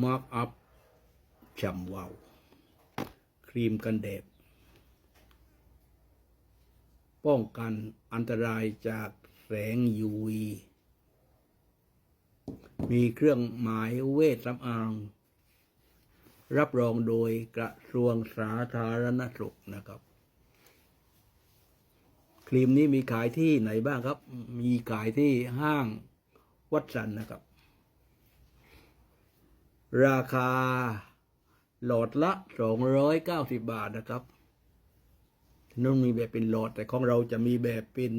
มาร์กอัพฉ่ำวาวครีมกันแดด ป้องกันอันตรายจากแสง UV มีเครื่องหมายเวชสำอาง รับรองโดยกระทรวงสาธารณสุขนะครับ ครีมนี้มีขายที่ไหนบ้างครับ มีขายที่ห้างวัดสันนะครับ ราคาหลอดละ290บาทนะครับนุ่นมีแบบเป็นหลอดแต่ของเราจะมีแบบเป็น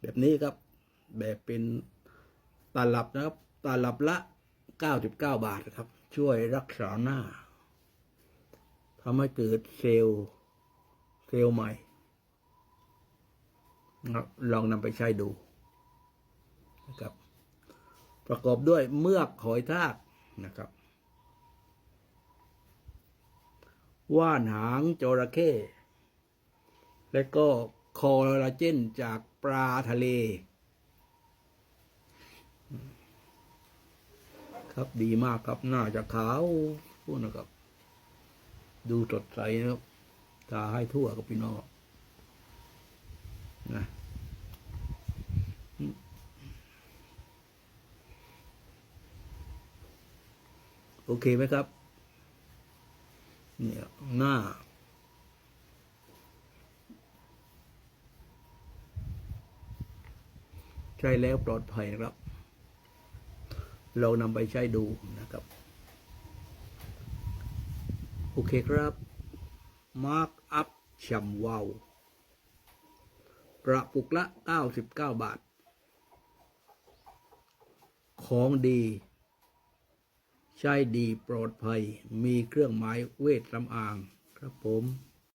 แบบนี้ครับ แบบเป็นตาลับนะครับ ตาลับละ99บาทนะครับ ช่วยรักษาหน้าทำให้เกิดเซลล์เซลล์ใหม่นะครับลองนำไปใช้ดูนะครับ ประกอบด้วยเมือกหอยทาก นะครับ ว่านหางจระเข้และก็คอลลาเจนจากปลาทะเล ครับดีมากครับ น่าจะขาวพูดนะครับ ดูสดใสนะครับทาให้ทั่วกับพี่น้อง โอเคไหมครับ เนี่ยหน้า ใช้แล้วปลอดภัยนะครับ เรานำไปใช้ดูนะครับ โอเคครับ มาร์กอัพฉ่ำวาวกระปุกละ 99 บาท ของดี ใช้ดีปลอดภัย มีเครื่องหมายเวทสำอางครับผม